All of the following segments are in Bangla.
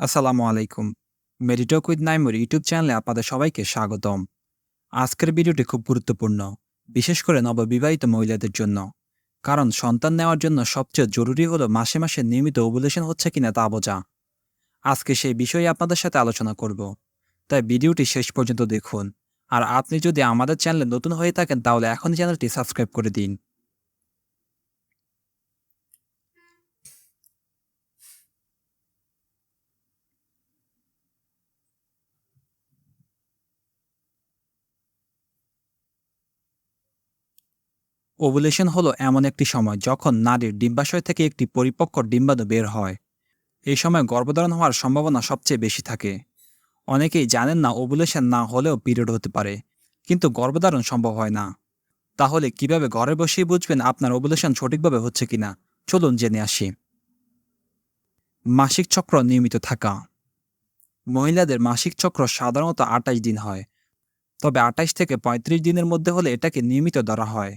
আসসালামু আলাইকুম। মেডিটক উইথ নাইমুর ইউটিউব চ্যানেলে আপনাদের সবাইকে স্বাগতম। আজকের ভিডিওটি খুব গুরুত্বপূর্ণ, বিশেষ করে নববিবাহিত মহিলাদের জন্য। কারণ সন্তান নেওয়ার জন্য সবচেয়ে জরুরি হলো মাসে মাসে নিয়মিত ওভুলেশন হচ্ছে কিনা তা বোঝা। আজকে সেই বিষয়ে আপনাদের সাথে আলোচনা করব। তাই ভিডিওটি শেষ পর্যন্ত দেখুন। আর আপনি যদি আমাদের চ্যানেলে নতুন হয়ে থাকেন তাহলে এখনই চ্যানেলটি সাবস্ক্রাইব করে দিন। ওভুলেশন হলো এমন একটি সময় যখন নারীর ডিম্বাশয় থেকে একটি পরিপক্ক ডিম্বাণু বের হয়। এই সময় গর্ভধারণ হওয়ার সম্ভাবনা সবচেয়ে বেশি থাকে। অনেকেই জানেন না ওভুলেশন না হলেও পিরিয়ড হতে পারে, কিন্তু গর্ভধারণ সম্ভব হয় না। তাহলে কীভাবে ঘরে বসেই বুঝবেন আপনার ওভুলেশন সঠিকভাবে হচ্ছে কিনা? চলুন জেনে আসি। মাসিক চক্র নিয়মিত থাকা। মহিলাদের মাসিক চক্র সাধারণত আটাইশ দিন হয়। তবে আটাইশ থেকে ৩৫ দিনের মধ্যে হলে এটাকে নিয়মিত ধরা হয়।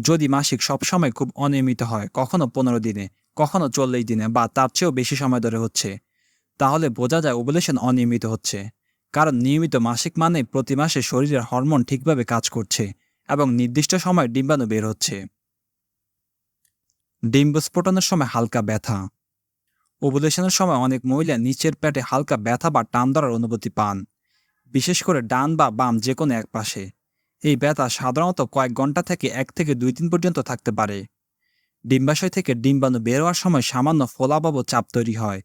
যদি মাসিক সবসময় খুব অনিয়মিত হয়, কখনো পনেরো দিনে, কখনো চল্লিশ দিনে বা তার চেয়েও বেশি সময় ধরে হচ্ছে, তাহলে বোঝা যায় ওভুলেশন অনিয়মিত হচ্ছে। কারণ নিয়মিত মাসিক মানে প্রতি মাসে শরীরের হরমোন ঠিকভাবে কাজ করছে এবং নির্দিষ্ট সময় ডিম্বাণু বের হচ্ছে। ডিম্ব স্ফোটনের সময় হালকা ব্যথা। ওভুলেশনের সময় অনেক মহিলা নিচের পেটে হালকা ব্যথা বা টান ধরার অনুভূতি পান। বিশেষ করে ডান বা বাম যে কোনো এক পাশে। এই ব্যথা সাধারণত কয়েক ঘণ্টা থেকে এক থেকে দুই দিন পর্যন্ত থাকতে পারে। ডিম্বাশয় থেকে ডিম্বাণু বের হওয়ার সময় সামান্য ফোলাভাব চাপ তৈরি হয়,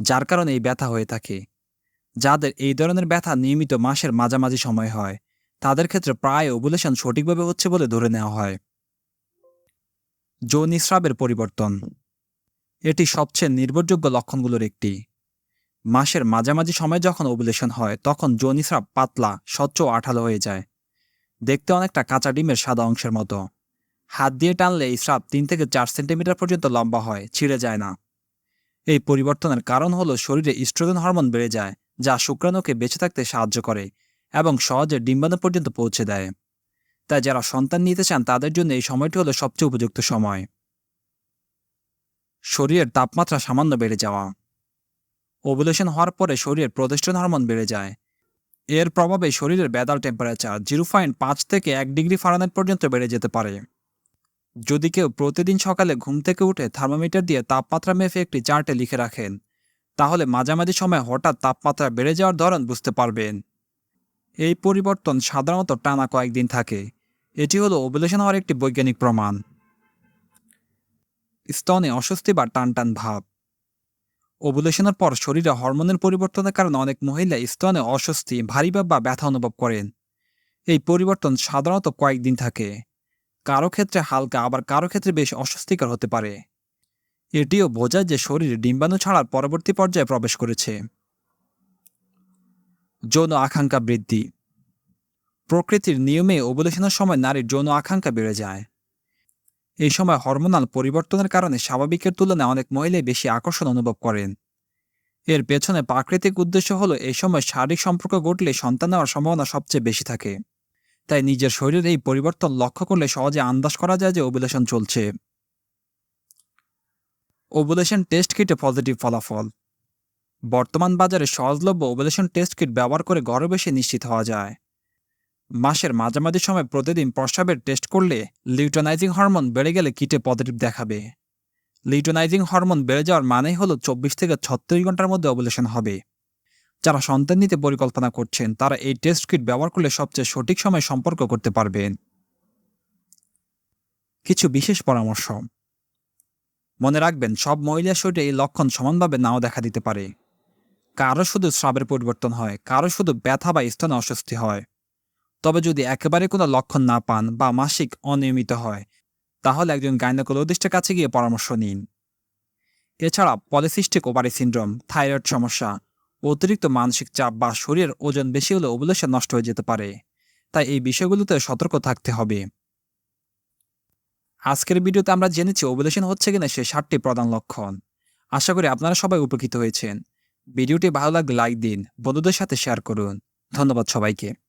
যার কারণে এই ব্যথা হয়ে থাকে। যাদের এই ধরনের ব্যথা নিয়মিত মাসের মাঝামাঝি সময় হয়, তাদের ক্ষেত্রে প্রায় ওভুলেশন সঠিকভাবে হচ্ছে বলে ধরে নেওয়া হয়। যৌনিস্রাবের পরিবর্তন। এটি সবচেয়ে নির্ভরযোগ্য লক্ষণগুলোর একটি। মাসের মাঝামাঝি সময় যখন ওভুলেশন হয়, তখন যৌনিস্রাব পাতলা, স্বচ্ছ আঠালো হয়ে যায়। দেখতে অনেকটা কাঁচা ডিমের সাদা অংশের মতো। হাত দিয়ে টানলে এই স্রাব তিন থেকে চার সেন্টিমিটার পর্যন্ত লম্বা হয়, ছিঁড়ে যায় না। এই পরিবর্তনের কারণ হলো শরীরে ইস্ট্রোজেন হরমোন বেড়ে যায়, যা শুক্রাণুকে বেঁচে থাকতে সাহায্য করে এবং সহজে ডিম্বাণু পর্যন্ত পৌঁছে দেয়। তাই যারা সন্তান নিতে চান, তাদের জন্য এই সময়টি হলো সবচেয়ে উপযুক্ত সময়। শরীরের তাপমাত্রা সামান্য বেড়ে যাওয়া। ওভুলেশন হওয়ার পরে শরীরের প্রতিষ্ঠান হরমোন বেড়ে যায় এর প্রভাবে শরীরের বেদাল টেম্পারেচার জিরো পয়েন্ট পাঁচ থেকে এক ডিগ্রি ফারেনহাইট পর্যন্ত বেড়ে যেতে পারে। যদি কেউ প্রতিদিন সকালে ঘুম থেকে উঠে থার্মোমিটার দিয়ে তাপমাত্রা মেপে একটি চার্টে লিখে রাখেন, তাহলে মাঝামাঝি সময় হঠাৎ তাপমাত্রা বেড়ে যাওয়ার ধরন বুঝতে পারবেন। এই পরিবর্তন সাধারণত টানা কয়েকদিন থাকে। এটি হলো ওভুলেশন হওয়ার একটি বৈজ্ঞানিক প্রমাণ। স্তনে অস্বস্তি বা টান টান ভাব। ওভুলেশনের পর শরীরে হরমোনের পরিবর্তনের কারণে অনেক মহিলা স্তনে অস্বস্তি, ভারী বা ব্যথা অনুভব করেন। এই পরিবর্তন সাধারণত কয়েকদিন থাকে। কারও ক্ষেত্রে হালকা, আবার কারও ক্ষেত্রে বেশ অস্বস্তিকর হতে পারে। এটিও বোঝায় যে শরীর ডিম্বাণু ছাড়ার পরবর্তী পর্যায়ে প্রবেশ করেছে। যৌন আকাঙ্ক্ষা বৃদ্ধি। প্রকৃতির নিয়মে ওভুলেশনের সময় নারীর যৌন আকাঙ্ক্ষা বেড়ে যায়। এই সময় হরমোনাল পরিবর্তনের কারণে স্বাভাবিকের তুলনায় অনেক মহিলাই বেশি আকর্ষণ অনুভব করেন। এর পেছনে প্রাকৃতিক উদ্দেশ্য হলো এই সময় শারীরিক সম্পর্ক ঘটলে সন্তান নেওয়ার সম্ভাবনা সবচেয়ে বেশি থাকে। তাই নিজের শরীরের এই পরিবর্তন লক্ষ্য করলে সহজে আন্দাজ করা যায় যে ওভুলেশন চলছে। ওভুলেশন টেস্ট কিটে পজিটিভ ফলাফল। বর্তমান বাজারে সহজলভ্য ওভুলেশন টেস্ট কিট ব্যবহার করে ঘরে বসে নিশ্চিত হওয়া যায়। মাসের মাঝামাঝি সময় প্রতিদিন প্রস্রাবের টেস্ট করলে লিউটোনাইজিং হরমোন বেড়ে গেলে কিটে পজিটিভ দেখাবে। লিউটোনাইজিং হরমোন বেড়ে যাওয়ার মানেই হলো চব্বিশ থেকে ছত্রিশ ঘণ্টার মধ্যে অবলেশন হবে। যারা সন্তান নিতে পরিকল্পনা করছেন, তারা এই টেস্ট কিট ব্যবহার করলে সবচেয়ে সঠিক সময় সম্পর্ক করতে পারবেন। কিছু বিশেষ পরামর্শ। মনে রাখবেন, সব মহিলার শরীরে এই লক্ষণ সমানভাবে নাও দেখা দিতে পারে। কারও শুধু স্রাবের পরিবর্তন হয়, কারও শুধু ব্যথা বা স্তনে অস্বস্তি হয়। তবে যদি একেবারে কোনো লক্ষণ না পান বা মাসিক অনিয়মিত হয়, তাহলে একজন গাইনোকোলজিস্টের কাছে গিয়ে পরামর্শ নিন। এছাড়া পলিসিস্টিক ওভারি সিন্ড্রোম, থাইরয়েড সমস্যা, অতিরিক্ত মানসিক চাপ বা শরীরের ওজন বেশি হলে ওভুলেশন নষ্ট হয়ে যেতে পারে, তাই এই বিষয়গুলোতে সতর্ক থাকতে হবে। আজকের ভিডিওতে আমরা জেনেছি ওভুলেশন হচ্ছে কিনা সে ষাটটি প্রধান লক্ষণ। আশা করি আপনারা সবাই উপকৃত হয়েছেন। ভিডিওটি ভালো লাগলে লাইক দিন, বন্ধুদের সাথে শেয়ার করুন। ধন্যবাদ সবাইকে।